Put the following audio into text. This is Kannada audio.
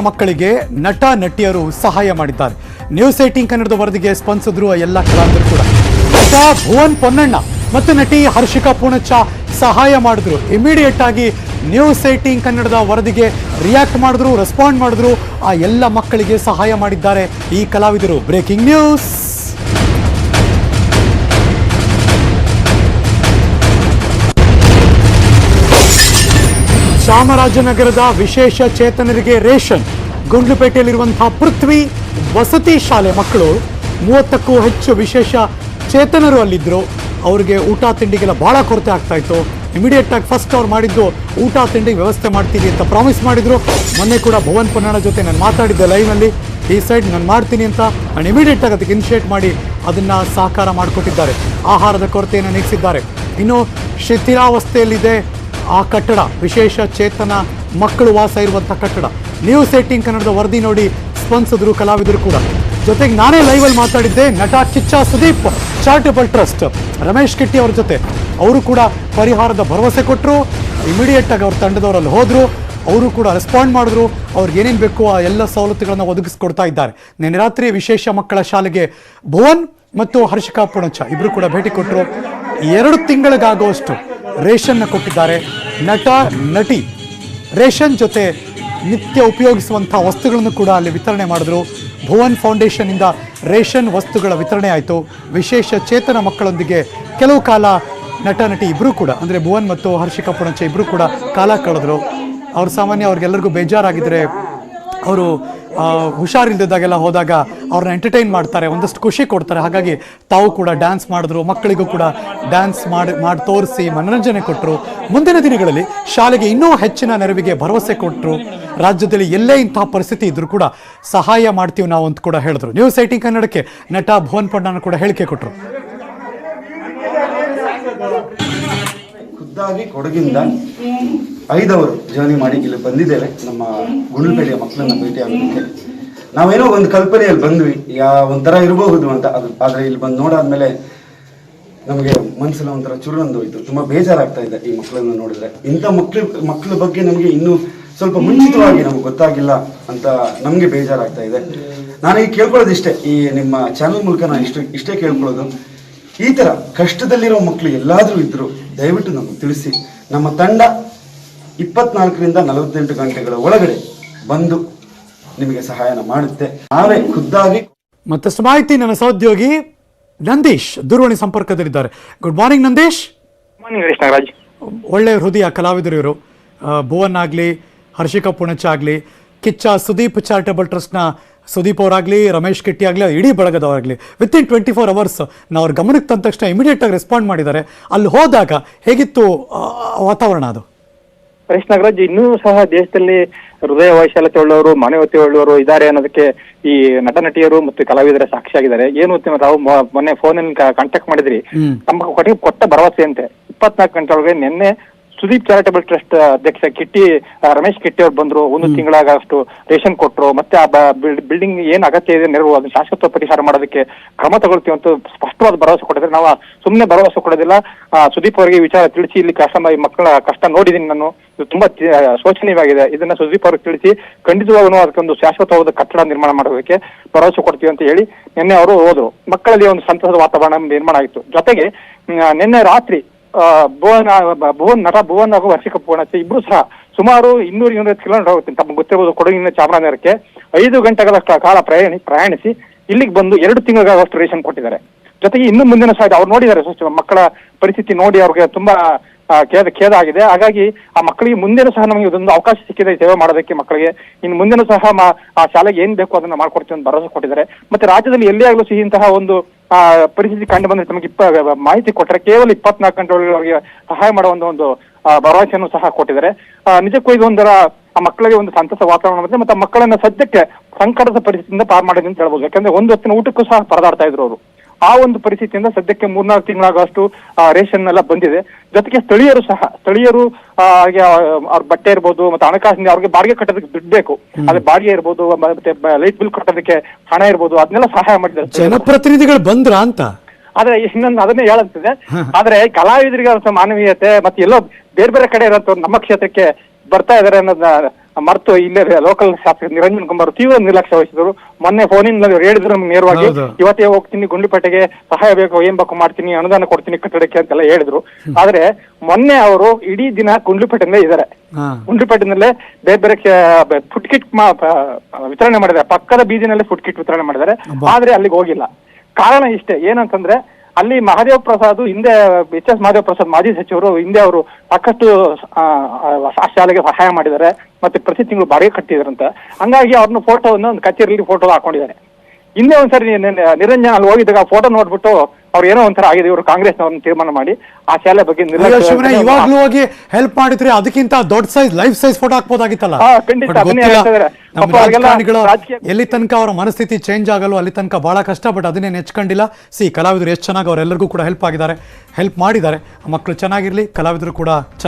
ಮಕ್ಕಳಿಗೆ ನಟ, ನಟಿಯರು ಸಹಾಯ ಮಾಡಿದ್ದಾರೆ. ನ್ಯೂಸ್ ಏಟಿಂಗ್ ಕನ್ನಡದ ವರದಿಗೆ ಸ್ಪಂದಿಸಿದ್ರು ಎಲ್ಲ ಕಲಾವಿದರು ಕೂಡ. ನಟ ಭುವನ್ ಪೊನ್ನಣ್ಣ ಮತ್ತು ನಟಿ ಹರ್ಷಿಕಾ ಪೂಣಚ್ಚ ಸಹಾಯ ಮಾಡಿದ್ರು. ಇಮಿಡಿಯೇಟ್ ಆಗಿ ನ್ಯೂಸ್ ಏಟಿಂಗ್ ಕನ್ನಡದ ವರದಿಗೆ ರಿಯಾಕ್ಟ್ ಮಾಡಿದ್ರು ರೆಸ್ಪಾಂಡ್ ಮಾಡಿದ್ರು. ಆ ಎಲ್ಲ ಮಕ್ಕಳಿಗೆ ಸಹಾಯ ಮಾಡಿದ್ದಾರೆ ಈ ಕಲಾವಿದರು. ಬ್ರೇಕಿಂಗ್ ನ್ಯೂಸ್ ಚಾಮರಾಜನಗರದ ವಿಶೇಷ ಚೇತನರಿಗೆ ರೇಷನ್. ಗುಂಡ್ಲುಪೇಟೆಯಲ್ಲಿರುವಂತಹ ಪೃಥ್ವಿ ವಸತಿ ಶಾಲೆ ಮಕ್ಕಳು ಮೂವತ್ತಕ್ಕೂ ಹೆಚ್ಚು ವಿಶೇಷ ಚೇತನರು ಅಲ್ಲಿದ್ದರು ಅವರಿಗೆ ಊಟ ತಿಂಡಿಗೆಲ್ಲ ಭಾಳ ಕೊರತೆ ಆಗ್ತಾ ಇತ್ತು. ಇಮಿಡಿಯೇಟ್ ಆಗಿ ಫಸ್ಟ್ ಅವ್ರು ಮಾಡಿದ್ದು ಊಟ ತಿಂಡಿಗೆ ವ್ಯವಸ್ಥೆ ಮಾಡ್ತೀವಿ ಅಂತ ಪ್ರಾಮಿಸ್ ಮಾಡಿದರು. ಮೊನ್ನೆ ಕೂಡ ಭುವನ್ ಪೊನ್ನಣ್ಣ ಜೊತೆ ನಾನು ಮಾತಾಡಿದ್ದೆ ಲೈವ್ನಲ್ಲಿ ಈ ಸೈಡ್ ನಾನು ಮಾಡ್ತೀನಿ ಅಂತ ನಾನು ಇಮಿಡಿಯೇಟ್ ಆಗಿ ಅದಕ್ಕೆ ಇನಿಷಿಯೇಟ್ ಮಾಡಿ ಅದನ್ನು ಸಹಕಾರ ಮಾಡಿಕೊಟ್ಟಿದ್ದಾರೆ. ಆಹಾರದ ಕೊರತೆಯನ್ನು ನೀಗಿಸಿದ್ದಾರೆ. ಇನ್ನು ಶಿಥಿಲಾವಸ್ಥೆಯಲ್ಲಿದೆ. ಆ ಕಟ್ಟಡ, ವಿಶೇಷ ಚೇತನ ಮಕ್ಕಳು ವಾಸ ಇರುವಂಥ ಕಟ್ಟಡ. ನ್ಯೂಸ್ ಏಟಿಂಗ್ ಕನ್ನಡದ ವರದಿ ನೋಡಿ ಸ್ಪಂದಿಸಿದ್ರು ಕಲಾವಿದರು ಕೂಡ. ಜೊತೆಗೆ ನಾನೇ ಲೈವಲ್ಲಿ ಮಾತಾಡಿದ್ದೆ, ನಟ ಕಿಚ್ಚ ಸುದೀಪ್ ಚಾರಿಟಬಲ್ ಟ್ರಸ್ಟ್ ರಮೇಶ್ ಕೆಟ್ಟಿ ಅವ್ರ ಜೊತೆ. ಅವರು ಕೂಡ ಪರಿಹಾರದ ಭರವಸೆ ಕೊಟ್ಟರು ಇಮಿಡಿಯೇಟ್ ಆಗಿ ಅವ್ರ ತಂಡದವರಲ್ಲಿ ಹೋದರು, ಅವರು ಕೂಡ ರೆಸ್ಪಾಂಡ್ ಮಾಡಿದ್ರು, ಅವ್ರಿಗೆ ಏನೇನು ಬೇಕು ಆ ಎಲ್ಲ ಸವಲತ್ತುಗಳನ್ನು ಒದಗಿಸ್ಕೊಡ್ತಾ ಇದ್ದಾರೆ. ನಿನ್ನೆ ರಾತ್ರಿ ವಿಶೇಷ ಮಕ್ಕಳ ಶಾಲೆಗೆ ಭುವನ್ ಮತ್ತು ಹರ್ಷಿಕಾ ಪುಣಚ ಇಬ್ಬರು ಕೂಡ ಭೇಟಿ ಕೊಟ್ಟರು ಎರಡು ತಿಂಗಳಿಗಾಗುವಷ್ಟು ರೇಷನ್ನ ಕೊಟ್ಟಿದ್ದಾರೆ. ನಟ, ನಟಿ ರೇಷನ್ ಜೊತೆ ನಿತ್ಯ ಉಪಯೋಗಿಸುವಂಥ ವಸ್ತುಗಳನ್ನು ಕೂಡ ಅಲ್ಲಿ ವಿತರಣೆ ಮಾಡಿದ್ರು. ಭುವನ್ ಫೌಂಡೇಶನ್ನಿಂದ ರೇಷನ್ ವಸ್ತುಗಳ ವಿತರಣೆ ಆಯಿತು. ವಿಶೇಷ ಚೇತನ ಮಕ್ಕಳೊಂದಿಗೆ ಕೆಲವು ಕಾಲ ನಟ, ನಟಿ ಇಬ್ಬರೂ ಕೂಡ, ಅಂದರೆ ಭುವನ್ ಮತ್ತು ಹರ್ಷಿಕಾ ಪುಣಚ ಇಬ್ಬರೂ ಕೂಡ ಕಾಲ ಕಳೆದ್ರು. ಅವ್ರು ಸಾಮಾನ್ಯ ಅವ್ರಿಗೆಲ್ಲರಿಗೂ ಬೇಜಾರಾಗಿದ್ದರೆ ಅವರು ಹುಷಾರಿಲ್ದಿದ್ದಾಗೆಲ್ಲ ಹೋದಾಗ ಅವ್ರನ್ನ ಎಂಟರ್ಟೈನ್ ಮಾಡ್ತಾರೆ, ಒಂದಷ್ಟು ಖುಷಿ ಕೊಡ್ತಾರೆ. ಹಾಗಾಗಿ ತಾವು ಕೂಡ ಡ್ಯಾನ್ಸ್ ಮಾಡಿದ್ರು, ಮಕ್ಕಳಿಗೂ ಕೂಡ ಡ್ಯಾನ್ಸ್ ಮಾಡಿ ಮಾಡಿ ತೋರಿಸಿ ಮನೋರಂಜನೆ ಕೊಟ್ಟರು ಮುಂದಿನ ದಿನಗಳಲ್ಲಿ ಶಾಲೆಗೆ ಇನ್ನೂ ಹೆಚ್ಚಿನ ನೆರವಿಗೆ ಭರವಸೆ ಕೊಟ್ಟರು ರಾಜ್ಯದಲ್ಲಿ ಎಲ್ಲೇ ಇಂತಹ ಪರಿಸ್ಥಿತಿ ಇದ್ರೂ ಕೂಡ ಸಹಾಯ ಮಾಡ್ತೀವಿ ನಾವು ಅಂತ ಕೂಡ ಹೇಳಿದ್ರು. ನ್ಯೂಸ್ ಐಟಿಂಗ್ ಕನ್ನಡಕ್ಕೆ ನಟ ಭುವನ್ ಪಣ್ಣನ ಕೂಡ ಹೇಳಿಕೆ ಕೊಟ್ಟರು ಖುದ್ದಾಗಿ ಕೊಡಗಿಂದ ಐದವರು ಜರ್ನಿ ಮಾಡಿ ಇಲ್ಲಿ ಬಂದಿದ್ದೇವೆ. ನಮ್ಮ ಗುಂಡ್ಲುಪೇಟೆಯ ಮಕ್ಕಳನ್ನ ಭೇಟಿ ಆಗೋದಕ್ಕೆ ನಾವೇನೋ ಒಂದು ಕಲ್ಪನೆಯಲ್ಲಿ ಬಂದ್ವಿ. ಯಾ, ಒಂಥರ ಇರಬಹುದು ಅಂತ. ಅದು ಆದರೆ ಇಲ್ಲಿ ಬಂದು ನೋಡಾದ್ಮೇಲೆ ನಮಗೆ ಮನಸ್ಸೆಲ್ಲ ಒಂಥರ ಚುರುಂದು ಹೋಯ್ತು. ತುಂಬಾ ಬೇಜಾರಾಗ್ತಾ ಇದೆ ಈ ಮಕ್ಕಳನ್ನ ನೋಡಿದ್ರೆ. ಇಂಥ ಮಕ್ಳ ಮಕ್ಕಳ ಬಗ್ಗೆ ನಮಗೆ ಇನ್ನೂ ಸ್ವಲ್ಪ ಮುಂಚಿತವಾಗಿ ನಮ್ಗೆ ಗೊತ್ತಾಗಿಲ್ಲ ಅಂತ ನಮಗೆ ಬೇಜಾರಾಗ್ತಾ ಇದೆ. ನಾನೀಗ ಕೇಳ್ಕೊಳ್ಳೋದು ಇಷ್ಟೇ ಈ ನಿಮ್ಮ ಚಾನಲ್ ಮೂಲಕ ನಾನು ಇಷ್ಟು, ಇಷ್ಟೇ ಕೇಳ್ಕೊಳ್ಳೋದು. ಈ ತರ ಕಷ್ಟದಲ್ಲಿರೋ ಮಕ್ಕಳು ಎಲ್ಲಾದರೂ ಇದ್ದರು ದಯವಿಟ್ಟು ನಮಗೆ ತಿಳಿಸಿ. ನಮ್ಮ ತಂಡ ಇಪ್ಪತ್ನಾಲ್ಕರಿಂದ ನಲವತ್ತೆಂಟು ಗಂಟೆಗಳ ಒಳಗಡೆ ಬಂದು ನಿಮಗೆ ಸಹಾಯನ ಮಾಡುತ್ತೆ. ನಾವೇ ಖುದ್ದಾಗಿ ಮತ್ತಷ್ಟು ಮಾಹಿತಿ ನನ್ನ ಸಹೋದ್ಯೋಗಿ ನಂದೀಶ್ ದೂರವಾಣಿ ಸಂಪರ್ಕದಲ್ಲಿದ್ದಾರೆ. Good morning Nandish. Morning Harish Nagaraj ಒಳ್ಳೆಯ ಹೃದಯ ಕಲಾವಿದರು ಇವರು. ಭುವನ್ ಆಗಲಿ ಹರ್ಷಿಕಾ ಪುಣಚ ಆಗಲಿ ಕಿಚ್ಚ ಸುದೀಪ್ ಚಾರಿಟಬಲ್ ಟ್ರಸ್ಟ್ನ ಸುದೀಪ್ ಅವರಾಗಲಿ ರಮೇಶ್ ಕೆಟ್ಟಿ ಆಗಲಿ ಇಡೀ ಬಳಗದವರಾಗಲಿ within twenty four hours ನಾವು ಅವ್ರ ಗಮನಕ್ಕೆ ತಂದ ತಕ್ಷಣ ಇಮಿಡಿಯೇಟ್ ಆಗಿ ರೆಸ್ಪಾಂಡ್ ಮಾಡಿದ್ದಾರೆ. ಅಲ್ಲಿ ಹೋದಾಗ ಹೇಗಿತ್ತು ಆ, ವಾತಾವರಣ ಅದು? ಹರೀಶ್ ನಾಗರಾಜ್ ಇನ್ನೂ ಸಹ ದೇಶದಲ್ಲಿ ಹೃದಯ ವೈಶಾಲ್ಯತೆ ಉಳ್ಳವರು ಮಾನವತೆ ಉಳ್ಳವರು ಇದ್ದಾರೆ ಅನ್ನೋದಕ್ಕೆ ಈ ನಟ ನಟಿಯರು ಮತ್ತು ಕಲಾವಿದರ ಸಾಕ್ಷಿಯಾಗಿದ್ದಾರೆ. ಏನು ತಾವು ಮೊನ್ನೆ ಫೋನ್ ಕಾಂಟ್ಯಾಕ್ಟ್ ಮಾಡಿದ್ರಿ. ತಮ್ಮ ಕೊಟ್ಟಿಗೆ ಕೊಟ್ಟ ಭರವಸೆ ಅಂತೆ ಇಪ್ಪತ್ನಾಲ್ಕು ಗಂಟೆ ಒಳಗೆ ನಿನ್ನೆ ಸುದೀಪ್ ಚಾರಿಟಬಲ್ ಟ್ರಸ್ಟ್ ಅಧ್ಯಕ್ಷ ಕಿಟ್ಟಿ ರಮೇಶ್ ಕಿಟ್ಟಿ ಅವ್ರು ಬಂದ್ರು. ಒಂದು ತಿಂಗಳಾಗಷ್ಟು ರೇಷನ್ ಕೊಟ್ಟರು ಮತ್ತೆ ಆ ಬಿಲ್ಡಿಂಗ್ ಏನ್ ಅಗತ್ಯ ಇದೆ ನೆರವು ಅದನ್ನ ಶಾಶ್ವತ ಪರಿಹಾರ ಮಾಡೋದಕ್ಕೆ ಕ್ರಮ ತಗೊಳ್ತೀವಿ ಅಂತ ಸ್ಪಷ್ಟವಾದ ಭರವಸೆ ಕೊಟ್ಟಿದ್ರೆ ನಾವು ಸುಮ್ಮನೆ ಭರವಸೆ ಕೊಡೋದಿಲ್ಲ. ಸುದೀಪ್ ಅವರಿಗೆ ವಿಚಾರ ತಿಳಿಸಿ ಇಲ್ಲಿ ಕಷ್ಟ ಈ ಮಕ್ಕಳ ಕಷ್ಟ ನೋಡಿದೀನಿ ನಾನು. ಇದು ತುಂಬಾ ಶೋಚನೀಯವಾಗಿದೆ. ಇದನ್ನ ಸುದೀಪ್ ಅವ್ರಿಗೆ ತಿಳಿಸಿ ಖಂಡಿತವಾಗೂ ಅದಕ್ಕೊಂದು ಶಾಶ್ವತವಾದ ಕಟ್ಟಡ ನಿರ್ಮಾಣ ಮಾಡೋದಕ್ಕೆ ಭರವಸೆ ಕೊಡ್ತೀವಿ ಅಂತ ಹೇಳಿ ನಿನ್ನೆ ಅವರು ಹೋದ್ರು. ಮಕ್ಕಳಲ್ಲಿ ಒಂದು ಸಂತಸದ ವಾತಾವರಣ ನಿರ್ಮಾಣ ಆಯಿತು. ಜೊತೆಗೆ ನಿನ್ನೆ ರಾತ್ರಿ ಭುವನ್ ಭುವನ್, ನಟ ಭುವನ್ ಹಾಗೂ ಹರ್ಷಿಕ ಪೂರ್ಣಚ್ಚ ಇಬ್ರು ಸಹ ಸುಮಾರು ಇನ್ನೂರು ಇನ್ನೂರೈವತ್ತು ಕಿಲೋಮೀಟರ್ ಹೋಗುತ್ತೆ ತಮ್ಮ ಗೊತ್ತಿರಬಹುದು ಕೊಡಗಿನ ಚಾಮರಾಜನಗರಕ್ಕೆ ಐದು ಗಂಟೆಗಳ ಕಾಲ ಪ್ರಯಾಣಿ, ಪ್ರಯಾಣಿಸಿ ಇಲ್ಲಿಗೆ ಬಂದು ಎರಡು ತಿಂಗಳಿಗಾಗಷ್ಟು ರೇಷನ್ ಕೊಟ್ಟಿದ್ದಾರೆ. ಜೊತೆಗೆ ಇನ್ನು ಮುಂದಿನ ಸಾಧ್ಯ ಅವ್ರು ನೋಡಿದ್ದಾರೆ. ಮಕ್ಕಳ ಪರಿಸ್ಥಿತಿ ನೋಡಿ ಅವ್ರಿಗೆ ತುಂಬಾ ಖೇದ ಖೇದ ಆಗಿದೆ. ಹಾಗಾಗಿ ಆ ಮಕ್ಕಳಿಗೆ ಮುಂದಿನ ಸಹ ನಮಗೆ ಇದೊಂದು ಅವಕಾಶ ಸಿಕ್ಕಿದೆ ಸೇವೆ ಮಾಡೋದಕ್ಕೆ ಮಕ್ಕಳಿಗೆ. ಇನ್ನು ಮುಂದಿನ ಸಹ ಆ ಶಾಲೆಗೆ ಏನ್ ಬೇಕು ಅದನ್ನ ಮಾಡ್ಕೊಡ್ತೀವಿ ಅಂತ ಭರವಸೆ ಕೊಟ್ಟಿದ್ದಾರೆ. ಮತ್ತೆ ರಾಜ್ಯದಲ್ಲಿ ಎಲ್ಲೇ ಆಗಲೂ ಸಿಹಿ ಇಂತಹ ಒಂದು ಆ, ಪರಿಸ್ಥಿತಿ ಕಂಡು ಬಂದ್ರೆ ತಮಗೆ ಇಪ್ಪ ಮಾಹಿತಿ ಕೊಟ್ಟರೆ ಕೇವಲ ಇಪ್ಪತ್ನಾಲ್ಕು ಗಂಟೆ ಸಹಾಯ ಮಾಡುವ ಒಂದು ಭರವಸೆಯನ್ನು ಸಹ ಕೊಟ್ಟಿದ್ದಾರೆ. ಆ, ನಿಜಕ್ಕೂ ಇದು ಒಂದರ ಆ ಮಕ್ಕಳಿಗೆ ಒಂದು ಸಂತಸ ವಾತಾವರಣ ಬಂದ್ರೆ ಮತ್ತೆ ಮಕ್ಕಳನ್ನ ಸದ್ಯಕ್ಕೆ ಸಂಕಟದ ಪರಿಸ್ಥಿತಿಯಿಂದ ಪಾರ್ ಮಾಡಿದೆ ಅಂತ ಹೇಳ್ಬೋದು. ಯಾಕಂದ್ರೆ ಒಂದು ಹೊತ್ತಿನ ಊಟಕ್ಕೂ ಸಹ ಪರದಾಡ್ತಾ ಇದ್ರು ಅವರು. ಆ ಒಂದು ಪರಿಸ್ಥಿತಿಯಿಂದ ಸದ್ಯಕ್ಕೆ ಮೂರ್ನಾಲ್ಕು ತಿಂಗಳಾಗುವಷ್ಟು ರೇಷನ್ ಎಲ್ಲ ಬಂದಿದೆ. ಜೊತೆಗೆ ಸ್ಥಳೀಯರು ಸಹ ಸ್ಥಳೀಯರು ಅವ್ರ ಬಟ್ಟೆ ಇರ್ಬೋದು ಮತ್ತೆ ಹಣಕಾಸಿನ ಅವ್ರಿಗೆ ಬಾಡಿಗೆ ಕಟ್ಟೋದಕ್ಕೆ ದುಡ್ಡು ಬೇಕು. ಅದೇ ಬಾಡಿಗೆ ಇರ್ಬೋದು ಮತ್ತೆ ಲೈಟ್ ಬಿಲ್ ಕಟ್ಟೋದಕ್ಕೆ ಹಣ ಇರ್ಬೋದು ಅದನ್ನೆಲ್ಲ ಸಹಾಯ ಮಾಡಿದ್ದಾರೆ. ಜನಪ್ರತಿನಿಧಿಗಳು ಬಂದ್ರ ಅಂತ? ಆದ್ರೆ ಇನ್ನೊಂದು ಅದನ್ನೇ ಹೇಳುತ್ತದೆ ಆದ್ರೆ ಕಲಾವಿದರಿಗೆ ಮಾನವೀಯತೆ ಮತ್ತೆ ಎಲ್ಲೋ ಬೇರೆ ಬೇರೆ ಕಡೆ ಇರೋಂಥವ್ರು ನಮ್ಮ ಕ್ಷೇತ್ರಕ್ಕೆ ಬರ್ತಾ ಇದಾರೆ ಅನ್ನೋದನ್ನ ಮರ್ತು ಇಲ್ಲೇ ಲೋಕಲ್ ಶಾಸಕ ನಿರಂಜನ್ ಕುಮಾರ್ ತೀವ್ರ ನಿರ್ಲಕ್ಷ್ಯ ವಹಿಸಿದ್ರು. ಮೊನ್ನೆ ಫೋನಿನಲ್ಲಿ ಹೇಳಿದ್ರು ನಮ್ಗೆ ನೇರವಾಗಿ. ಇವತ್ತೇ ಹೋಗ್ತೀನಿ ಗುಂಡ್ಲಿಪೇಟೆಗೆ ಸಹಾಯ ಬೇಕು ಏನ್ ಬೇಕು ಮಾಡ್ತೀನಿ ಅನುದಾನ ಕೊಡ್ತೀನಿ ಕಟ್ಟಡಕ್ಕೆ ಅಂತೆಲ್ಲ ಹೇಳಿದ್ರು. ಆದ್ರೆ ಮೊನ್ನೆ ಅವರು ಇಡೀ ದಿನ ಗುಂಡ್ಲುಪೇಟೆಯಿಂದ ಇದ್ದಾರೆ. ಗುಂಡ್ಲಿಪೇಟೆನಲ್ಲೇ ಗುಂಡ್ಲುಪೇಟೆನಲ್ಲೇ ಬೇರೆ ಬೇರೆ ಫುಡ್ ಕಿಟ್ ವಿತರಣೆ ಮಾಡಿದ್ದಾರೆ. ಪಕ್ಕದ ಬೀದಿನಲ್ಲೇ ಫುಡ್ ಕಿಟ್ ವಿತರಣೆ ಮಾಡಿದ್ದಾರೆ. ಆದ್ರೆ ಅಲ್ಲಿಗೆ ಹೋಗಿಲ್ಲ. ಕಾರಣ ಇಷ್ಟೇ ಏನಂತಂದ್ರೆ ಅಲ್ಲಿ ಮಹಾದೇವ್ ಪ್ರಸಾದ್ ಹಿಂದೆ ಎಚ್ ಎಸ್ ಮಹಾದೇವ್ ಪ್ರಸಾದ್ ಮಾಜಿ ಸಚಿವರು ಹಿಂದೆ ಅವರು ಸಾಕಷ್ಟು ಆ, ಶಾಲೆಗೆ ಸಹಾಯ ಮಾಡಿದ್ದಾರೆ ಮತ್ತೆ ಪ್ರತಿ ತಿಂಗಳು ಬಾಡಿಗೆ ಅಂತ ಹಂಗಾಗಿ ಅವ್ರನ್ನ ಫೋಟೋವನ್ನು ಒಂದು ಕಚೇರಿಯಲ್ಲಿ ಫೋಟೋ ಹಾಕೊಂಡಿದ್ದಾರೆ. ಹಿಂದೆ ಒಂದ್ಸರಿ ನಿರಂಜನ್ ಅಲ್ಲಿ ಹೋಗಿದ್ದಾಗ ಫೋಟೋ ನೋಡ್ಬಿಟ್ಟು ಅವ್ರು ಏನೋ ಒಂಥರ ಆಗಿದೆ ಇವರು ಕಾಂಗ್ರೆಸ್ ಅವ್ರನ್ನ ತೀರ್ಮಾನ ಮಾಡಿ ಆ ಶಾಲೆ ಬಗ್ಗೆ ನಿರ್ಲಕ್ಷ್ಯ ಶಿವನೇ ಇವಾಗ್ಲೂ ಹೋಗಿ ಹೆಲ್ಪ್ ಮಾಡಿದ್ರೆ ಅದಕ್ಕಿಂತ ದೊಡ್ಡ ಸೈಜ್ ಲೈಫ್ ಸೈಜ್ ಫೋಟೋ ಹಾಕ್ಬೋದಾಗಿತ್ತಲ್ಲ? ಹಾ, ಖಂಡಿತ, But ಅದನ್ನೇ ಗೊತ್ತಿಲ್ಲ. ಹೇಳ್ತಾ ಇದ್ದಾರೆ. ನಮ್ಮ ಪಾಪ ಅವ್ರಿಗೆಲ್ಲ ರಾಜಕಾರಣಿಗಳು ರಾಜಕೀಯ- ಎಲ್ಲಿ ತನಕ ಅವರ ಮನಸ್ಥಿತಿ ಚೇಂಜ್ ಆಗಲ್ಲ ಅಲ್ಲಿ ತನಕ ಬಹಳ ಕಷ್ಟ ಬಟ್ ಅದನ್ನೇ ನೆಚ್ಕೊಂಡಿಲ್ಲ ಸಿ ಕಲಾವಿದರು ಎಷ್ಟು ಚೆನ್ನಾಗಿ ಅವರೆಲ್ಲರಿಗೂ ಕೂಡ ಹೆಲ್ಪ್ ಆಗಿದ್ದಾರೆ. ಹೆಲ್ಪ್ ಮಾಡಿದ್ದಾರೆ. ಮಕ್ಕಳು ಚೆನ್ನಾಗಿರ್ಲಿ ಕಲಾವಿದರು ಕೂಡ ಚೆನ್ನಾಗಿ